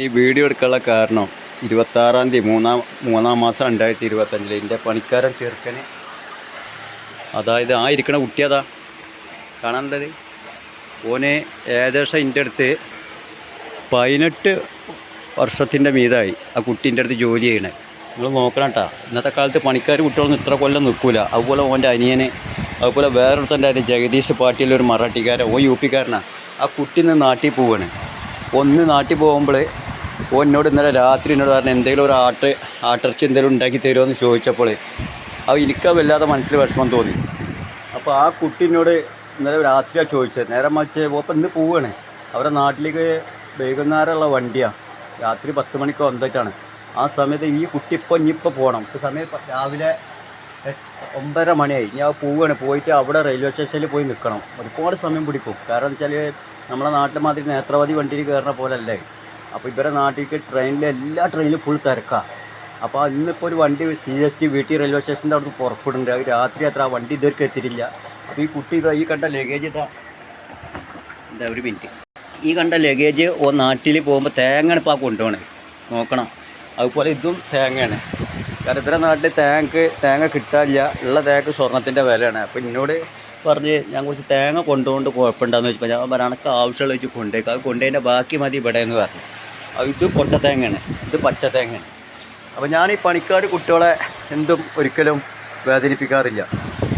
ഈ വീഡിയോ എടുക്കാനുള്ള കാരണം ഇരുപത്താറാം തീയതി മൂന്നാം മൂന്നാം മാസം രണ്ടായിരത്തി ഇരുപത്തഞ്ചിൽ എന്റെ പണിക്കാരൻ ചെറുക്കന്. അതായത് ആ ഇരിക്കണ കുട്ടിയതാ കാണാനുള്ളത്? ഓനെ ഏകദേശം എന്റെ അടുത്ത് പതിനെട്ട് വർഷത്തിന്റെ മീതായി ആ കുട്ടീന്റെ അടുത്ത് ജോലി ചെയ്യണേ. നിങ്ങൾ നോക്കണം കേട്ടോ. ഇന്നത്തെ കാലത്ത് പണിക്കാർ കുട്ടികളൊന്നും ഇത്ര കൊല്ലം നിൽക്കില്ല അതുപോലെ ഓന്റെ അനിയന് അതുപോലെ വേറൊരുത്തന്റെ അനിയൻ ജഗദീഷ് പാർട്ടിയിലൊരു മറാഠിക്കാരൻ ഓ യു പിക്കാരനാണ് ആ കുട്ടി ഇന്ന് നാട്ടിൽ പോവാണ്. ഒന്ന് നാട്ടിൽ പോകുമ്പോൾ ഓ എന്നോട് ഇന്നലെ രാത്രി എന്നോട് പറഞ്ഞു എന്തെങ്കിലും ഒരു ആട്ട് ആട്ടിറച്ചി എന്തെങ്കിലും ഉണ്ടാക്കി തരുമോ എന്ന് ചോദിച്ചപ്പോൾ അത് എനിക്ക് വല്ലാതെ മനസ്സിൽ വിഷമം തോന്നി. അപ്പോൾ ആ കുട്ടിനോട് ഇന്നലെ രാത്രിയാണ് ചോദിച്ചത്. നേരം മറിച്ച് അപ്പോൾ ഇന്ന് പോവുകയാണ് അവരുടെ നാട്ടിലേക്ക് വൈകുന്നേരമുള്ള വണ്ടിയാണ് രാത്രി പത്ത് മണിക്ക് വന്നിട്ടാണ്. ആ സമയത്ത് ഈ കുട്ടി ഇപ്പോൾ ഇനിയിപ്പോൾ പോകണം ഇപ്പോൾ സമയം രാവിലെ ഒമ്പതര മണിയായി. ഞാൻ പോവുകയാണ് പോയിട്ട് അവിടെ റെയിൽവേ സ്റ്റേഷനിൽ പോയി നിൽക്കണം ഒരുപാട് സമയം പിടിക്കും. കാരണം വെച്ചാൽ നമ്മുടെ നാട്ടിൽ മാതിരി നേത്രവാദി വണ്ടിയിൽ കയറുന്ന പോലെ അല്ലേ? അപ്പോൾ ഇവരെ നാട്ടിലേക്ക് ട്രെയിനിൽ എല്ലാ ട്രെയിനിലും ഫുൾ തിരക്കാണ് അപ്പോൾ ഇന്നിപ്പോൾ ഒരു വണ്ടി സി എസ് ടി വീട്ടി റെയിൽവേ സ്റ്റേഷന്റെ അവിടുന്ന് പുറപ്പെടുന്നുണ്ട്. രാത്രി അത്ര ആ വണ്ടി ഇതുവരെ എത്തിയിട്ടില്ല. അപ്പോൾ ഈ കുട്ടി ഇതാ ഈ കണ്ട ലഗേജ് ഇതാ. എന്താ ഒരു മിനിറ്റ് ഈ കണ്ട ലഗേജ് ഓ നാട്ടിൽ പോകുമ്പോൾ തേങ്ങയാണ് ഇപ്പോൾ ആ കൊണ്ടുപോകണത് നോക്കണം. അതുപോലെ ഇതും തേങ്ങയാണ്. കാരണം ഇവരെ നാട്ടിൽ തേങ്ങക്ക് തേങ്ങ കിട്ടാനില്ല. ഉള്ള തേങ്ങക്ക് സ്വർണത്തിന്റെ വിലയാണ്. അപ്പോൾ എന്നോട് പറഞ്ഞ് ഞാൻ കുറച്ച് തേങ്ങ കൊണ്ടുകൊണ്ട് കുഴപ്പമുണ്ടാകുന്ന ചോദിച്ചപ്പോൾ ഞാൻ പറഞ്ഞു എനിക്ക് ആവശ്യമുള്ള വെച്ച് കൊണ്ടുപോയി അത് കൊണ്ടുപോയതിന്റെ ബാക്കി മതി ഇവിടെ എന്ന് പറഞ്ഞു. ഇത് കൊട്ട തേങ്ങയാണ് ഇത് പച്ച തേങ്ങയാണ് അപ്പോൾ ഞാൻ ഈ പണിക്കാർ കുട്ടികളെ എന്തും ഒരിക്കലും വേദനിപ്പിക്കാറില്ല.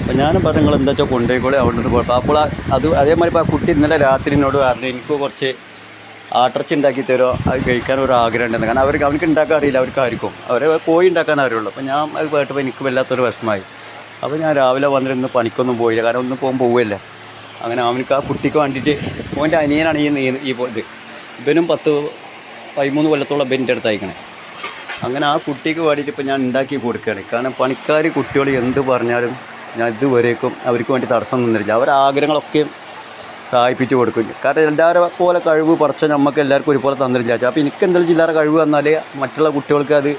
അപ്പോൾ ഞാനും പറഞ്ഞു നിങ്ങൾ എന്താ വെച്ചാൽ കൊണ്ടുപോയിക്കോളെ അവിടെ നിന്ന് കുഴപ്പം അപ്പോൾ അത് അതേമാതിരി ഇപ്പോൾ ആ കുട്ടി ഇന്നലെ രാത്രി എന്നോട് പറഞ്ഞു എനിക്ക് കുറച്ച് ആട്ടർച്ച ഉണ്ടാക്കി തരുമോ അത് കഴിക്കാൻ ഒരു ആഗ്രഹം ഉണ്ടെന്ന്. കാരണം അവർക്ക് അവർക്ക് ഉണ്ടാക്കാൻ അറിയില്ല അവർക്ക് അവരെ കോഴി ഉണ്ടാക്കാൻ അറിയുള്ളൂ. അപ്പോൾ ഞാൻ അത് കേട്ടപ്പോൾ എനിക്ക് വല്ലാത്തൊരു വിഷമമായി. അപ്പോൾ ഞാൻ രാവിലെ വന്നിട്ട് ഇന്ന് പണിക്കൊന്നും പോയില്ല കാരണം ഒന്നും പോകാൻ പോവുകയല്ലേ. അങ്ങനെ അവനക്ക് ആ കുട്ടിക്ക് വേണ്ടിയിട്ട് ഓന്റെ അനിയനാണ് ഈ ഈ ഇത്. ഇവനും പത്ത് പതിമൂന്ന് കൊല്ലത്തോളം ബെന്റെ അടുത്ത് അയക്കണേ അങ്ങനെ ആ കുട്ടിക്ക് വേണ്ടിയിട്ട് ഇപ്പോൾ ഞാൻ ഉണ്ടാക്കി കൊടുക്കുകയാണ്. കാരണം പണിക്കാർ കുട്ടികൾ എന്ത് പറഞ്ഞാലും ഞാൻ ഇതുവരേക്കും അവർക്ക് വേണ്ടി തടസ്സം നിന്നില്ല അവരുടെ ആഗ്രഹങ്ങളൊക്കെ സഹായിപ്പിച്ച് കൊടുക്കും. കാരണം എല്ലാവരും പോലെ കഴിവ് പറച്ച നമുക്ക് എല്ലാവർക്കും ഒരുപോലെ തന്നില്ല അപ്പോൾ എനിക്ക് എന്തെങ്കിലും ചില്ലറ കഴിവ് വന്നാലേ മറ്റുള്ള കുട്ടികൾക്ക് അത്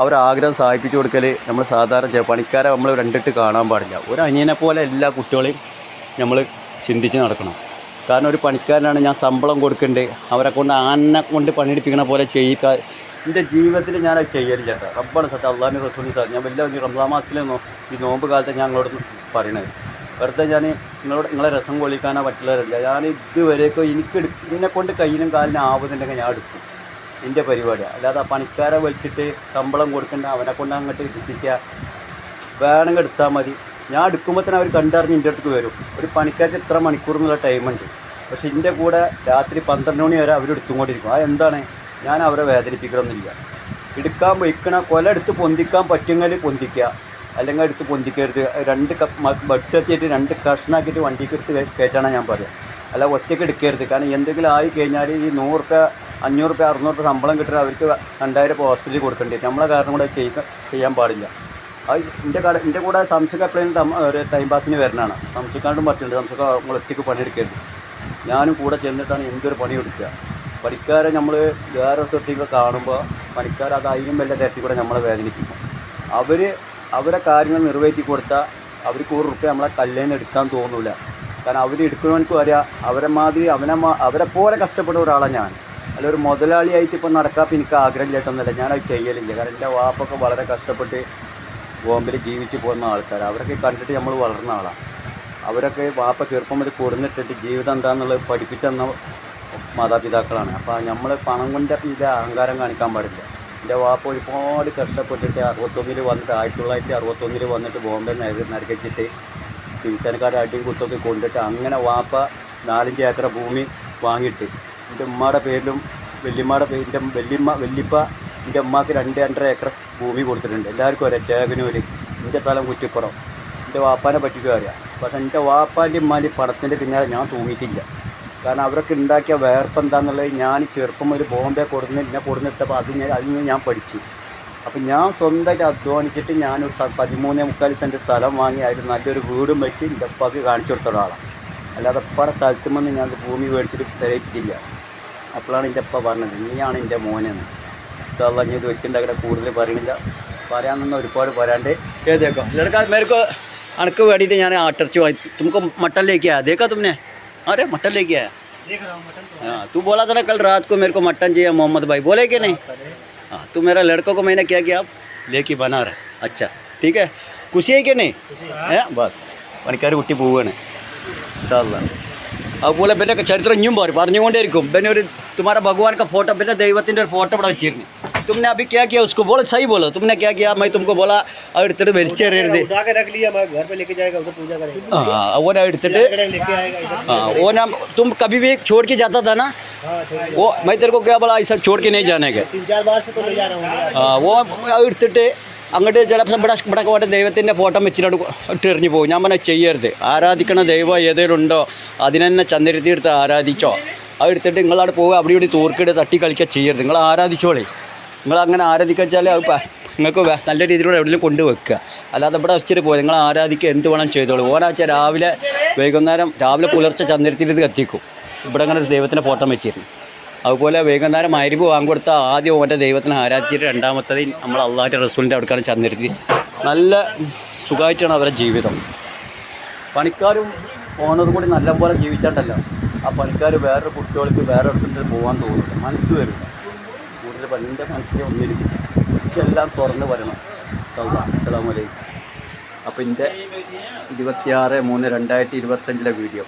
അവരുടെ ആഗ്രഹം സഹായിപ്പിച്ച് കൊടുക്കൽ നമ്മൾ സാധാരണ പണിക്കാരെ നമ്മൾ രണ്ടിട്ട് കാണാൻ പാടില്ല. ഒരു അനിയനെ പോലെ എല്ലാ കുട്ടികളെയും നമ്മൾ ചിന്തിച്ച് നടക്കണം. കാരണം ഒരു പണിക്കാരനാണ് ഞാൻ ശമ്പളം കൊടുക്കേണ്ടത് അവരെ കൊണ്ട് ആനെ കൊണ്ട് പണിയെടുപ്പിക്കണ പോലെ ചെയ്യിക്ക. എന്റെ ജീവിതത്തിൽ ഞാൻ അത് ചെയ്യലില്ല റബ്ബാണ് സത്യം. അള്ളാഹിന്റെ റസൂലി സാർ ഞാൻ വലിയ റംസാ റംസാൻ മാസത്തിലെ നോ ഈ നോമ്പ് കാലത്ത് ഞാൻ നിങ്ങളോട് പറയണത്. വെറുതെ ഞാൻ നിങ്ങളോട് നിങ്ങളെ രസം കൊള്ളിക്കാനോ പറ്റുള്ളവരല്ല ഞാൻ ഇതുവരേക്കും എനിക്ക് എന്നെ കൊണ്ട് കയ്യിലും കാലിനും ആവുന്നുണ്ടെങ്കിൽ ഞാൻ എടുക്കും. എന്റെ പരിപാടി അല്ലാതെ ആ പണിക്കാരെ വിളിച്ചിട്ട് ശമ്പളം കൊടുക്കേണ്ട അവനെ കൊണ്ട് അങ്ങോട്ട് എത്തിക്കുക. വേണമെങ്കിൽ എടുത്താൽ മതി. ഞാൻ എടുക്കുമ്പോൾ തന്നെ അവർ കണ്ടറിഞ്ഞ് എന്റെ അടുത്ത് വരും. ഒരു പണിക്കാർക്ക് ഇത്ര മണിക്കൂർ എന്നുള്ള ടൈമുണ്ട് പക്ഷേ എന്റെ കൂടെ രാത്രി പന്ത്രണ്ട് മണി വരെ അവർ എടുത്തുകൊണ്ടിരിക്കും ആ എന്താണ്? ഞാൻ അവരെ വേദനിപ്പിക്കണമെന്നില്ല. എടുക്കാൻ വയ്ക്കണ കൊല എടുത്ത് പൊന്തിക്കാൻ പറ്റുമെങ്കിൽ പൊന്തിക്കുക. അല്ലെങ്കിൽ എടുത്ത് പൊന്തിക്കരുത്. രണ്ട് ബട്ടെത്തിയിട്ട് രണ്ട് കഷ്ണാക്കിയിട്ട് വണ്ടിക്ക് എടുത്ത് കയറ്റാണ് ഞാൻ പറയുക അല്ല ഒറ്റയ്ക്ക് എടുക്കരുത്. കാരണം എന്തെങ്കിലും ആയി കഴിഞ്ഞാൽ ഈ നൂറ് റുപ്യ അഞ്ഞൂറ് റുപ്യ അറുന്നൂറ് റുപ്യ ശമ്പളം കിട്ടുന്ന അവർക്ക് രണ്ടായിരം ഹോസ്പിറ്റലിൽ കൊടുക്കേണ്ടി നമ്മളെ കാരണം കൂടെ ചെയ്യാൻ പാടില്ല. അത് എന്റെ കട എന്റെ കൂടെ സംശയം എപ്പോഴും ഒരു ടൈം പാസിന് വരുന്നതാണ് സംശയക്കാണ്ടും പറ്റുന്നുണ്ട് സംശയം നമ്മൾ ഒറ്റയ്ക്ക് പണിയെടുക്കരുത് ഞാനും കൂടെ ചെന്നിട്ടാണ് എന്തൊരു പണി എടുക്കുക പണിക്കാരെ നമ്മൾ വേറെ തൊട്ടിയൊക്കെ കാണുമ്പോൾ പണിക്കാർ അത് അതിനും വലിയ തരത്തിൽ കൂടെ നമ്മളെ വേദനിക്കും അവർ അവരെ കാര്യങ്ങൾ നിറവേറ്റി കൊടുത്താൽ അവർക്ക് ഒരു റുപ്യ നമ്മളെ കല്ലേന്ന് എടുക്കാൻ തോന്നില്ല കാരണം അവർ എടുക്കണമെനിക്ക് അറിയാം അവരെ മാതിരി അവനെ അവരെ പോലെ കഷ്ടപ്പെട്ട ഒരാളാണ് ഞാൻ. അല്ല ഒരു മുതലാളിയായിട്ട് ഇപ്പോൾ നടക്കാൻ എനിക്ക് ആഗ്രഹം ആഗ്രഹമില്ലായിട്ടൊന്നുമില്ല ഞാനത് ചെയ്യലില്ല. കാരണം എന്റെ വാപ്പൊക്കെ വളരെ കഷ്ടപ്പെട്ട് ബോംബെയിൽ ജീവിച്ച് പോകുന്ന ആൾക്കാർ അവരൊക്കെ കണ്ടിട്ട് നമ്മൾ വളർന്ന ആളാണ്. അവരൊക്കെ വാപ്പ ചെറുപ്പം മുതൽ കൊടുന്നിട്ടിട്ട് ജീവിതം എന്താണെന്നുള്ളത് പഠിപ്പിച്ചെന്ന മാതാപിതാക്കളാണ്. അപ്പോൾ നമ്മൾ പണം കൊണ്ട് ഇത് അഹങ്കാരം കാണിക്കാൻ പാടില്ല. എന്റെ വാപ്പ ഒരുപാട് കഷ്ടപ്പെട്ടിട്ട് അറുപത്തൊന്നിൽ വന്നിട്ട് ആയിരത്തി തൊള്ളായിരത്തി അറുപത്തൊന്നിൽ വന്നിട്ട് ബോംബെ നരകച്ചിട്ട് നരകിച്ചിട്ട് ശിവസേനക്കാരുടെ അടിയും കുത്തൊക്കെ കൊണ്ടിട്ട് അങ്ങനെ വാപ്പ നാലഞ്ച് ഏക്കർ ഭൂമി വാങ്ങിയിട്ട്. എന്റെ ഉമ്മയുടെ പേരിലും വല്യമ്മയുടെ പേരിന്റെ വല്യമ്മ വല്യപ്പ എന്റെ ഉമ്മക്ക് രണ്ട് രണ്ടര ഏക്കർ ഭൂമി കൊടുത്തിട്ടുണ്ട്. എല്ലാവർക്കും അറിയാം. ചേകനൂർ എന്റെ സ്ഥലം കുറ്റിപ്പുറം. എന്റെ വാപ്പാനെ പറ്റിയിട്ടും അറിയാം. പക്ഷേ എന്റെ വാപ്പാന്റെ ഉമ്മാന്റെ പടത്തിന്റെ പിന്നാലെ ഞാൻ തൂങ്ങിയിട്ടില്ല. കാരണം അവരൊക്കെ ഉണ്ടാക്കിയ വേർപ്പ് എന്താണെന്നുള്ളത് ഞാൻ ചെറുപ്പം ഒരു ബോംബെ കൊടുന്ന് എന്നെ കൊടുന്നിട്ടപ്പോൾ അത് ഞാൻ അതിൽ നിന്ന് ഞാൻ പഠിച്ചു. അപ്പോൾ ഞാൻ സ്വന്തമായിട്ട് അധ്വാനിച്ചിട്ട് ഞാനൊരു പതിമൂന്നേ മുക്കാൽ സെന്റ് സ്ഥലം വാങ്ങി അതിൽ നല്ലൊരു വീടും വെച്ച് എന്റെ ഉപ്പാക്ക് കാണിച്ചു കൊടുത്ത ഒരാളാണ്. അല്ലാതെ പല സ്ഥലത്തുമെന്ന് ഞാൻ ഭൂമി മേടിച്ചിട്ട് തിരയിട്ടില്ല. അപ്പോഴാണ് എന്റെ അപ്പ പറഞ്ഞത് നീയാണ് എന്റെ മോനെന്ന്. ഇൻഷാല്ല ഇനി ഇത് വെച്ചിട്ടുണ്ടാക്കട്ടെ കൂടുതൽ പറയണില്ല. പറയാമെന്ന ഒരുപാട് പറയാണ്ട് ഏതേക്കോ ലड़का मेरे को അനക്ക് വേണ്ടിയിട്ട് ഞാൻ ആട്ടർച്ച് വായി तुमको मटन लेके आया देखा तुमने अरे मटन लेके आया हाँ तू बोला था ना कल रात को मेरे को मटन चाहिए मोहम्मद भाई बोले कि नहीं हाँ तो मेरा लड़कों को मैंने क्या किया लेके बना रहा अच्छा ठीक है കുശിയായിക്കണേ ഏ ബസ്. പണിക്കാർ കുട്ടി പോവുകയാണ് ഇഷ്ടമല്ല അതുപോലെ പിന്നെ ചരിത്രം ഇനിയും പറയും പറഞ്ഞുകൊണ്ടേയിരിക്കും പിന്നെ ഒരു തുമാര ഭഗവാൻ का ഫോട്ടോ പിന്നെ ദൈവത്തിൻ്റെ ഒരു ഫോട്ടോ ഇവിടെ വെച്ചിരുന്നു तुमने अभी क्या किया उसको बोलो सही बोलो तुमने क्या किया मैं तुमको बोला അത് എടുത്തിട്ട് വലിച്ചെറിയരുത് उठा के रख लिया मैं घर पे लेके जाएगा उधर पूजा करेगा ആ ഓനെ എടുത്തിട്ട് लेके आएगा इधर हाँ वो ना तुम कभी भी छोड़ के जाता था ना हाँ छोड़ वो मैं तेरे को क्या बोला ऐसा छोड़ के नहीं जाने के तीन चार बार से तो ले जा रहा हूँ यार ആ ഓ അത് എടുത്തിട്ട് അങ്ങോട്ട് ചിലപ്പോൾ ഇവിടെ ഇവിടെ പോട്ടെ ദൈവത്തിന്റെ ഫോട്ടോ വെച്ചിട്ട് ഇട്ടെറിഞ്ഞു പോകും. ഞാൻ പറഞ്ഞാൽ ചെയ്യരുത്. ആരാധിക്കണ ദൈവം ഏതെങ്കിലും ഉണ്ടോ അതിനെന്നെ ചന്ദ്രത്തി എടുത്ത് ആരാധിച്ചോ. അത് എടുത്തിട്ട് നിങ്ങളവിടെ പോവുക അവിടെ ഇവിടെ തൂർക്കിട്ട് തട്ടി കളിക്കുക ചെയ്യരുത്. നിങ്ങൾ ആരാധിച്ചോളേ. നിങ്ങൾ അങ്ങനെ ആരാധിക്കാച്ചാൽ അത് നിങ്ങൾക്ക് നല്ല രീതിയിലൂടെ എവിടെയെങ്കിലും കൊണ്ടുവെക്കുക അല്ലാതെ ഇവിടെ വെച്ചിട്ട് പോയി നിങ്ങൾ ആരാധിക്കുക എന്ത് വേണം ചെയ്തോളൂ. ഓരാഴ്ച രാവിലെ വൈകുന്നേരം രാവിലെ പുലർച്ചെ ചന്ദ്രത്തിൽ ഇത് കത്തിക്കും. ഇവിടെ അങ്ങനെ ഒരു ദൈവത്തിന്റെ ഫോട്ടോ വെച്ചിരുന്നു അതുപോലെ വൈകുന്നേരം മരുവ് വാങ്ങിക്കൊടുത്ത ആദ്യം ഓന്റെ ദൈവത്തിനെ ആരാധിച്ചിട്ട് രണ്ടാമത്തത് നമ്മൾ അള്ളാഹിന്റെ റസൂലിന്റെ അവിടേക്കാണ് ചെന്നിരുത്തി. നല്ല സുഖമായിട്ടാണ് അവരുടെ ജീവിതം. പണിക്കാരും ഓണറും കൂടി നല്ലപോലെ ജീവിച്ചാണ്ടല്ലോ. ആ പണിക്കാർ വേറൊരു കുട്ടികൾക്ക് വേറെ അടുത്തിട്ട് പോകാൻ തോന്നുന്നു. മനസ്സ് വരും. കൂടുതൽ പണിന്റെ മനസ്സിൽ ഒന്നിരിക്കും എല്ലാം തുറന്ന് വരണം. അസ്സാം വലൈക്കും അപ്പം എന്റെ ഇരുപത്തിയാറ് മൂന്ന് രണ്ടായിരത്തി ഇരുപത്തഞ്ചിലെ വീഡിയോ.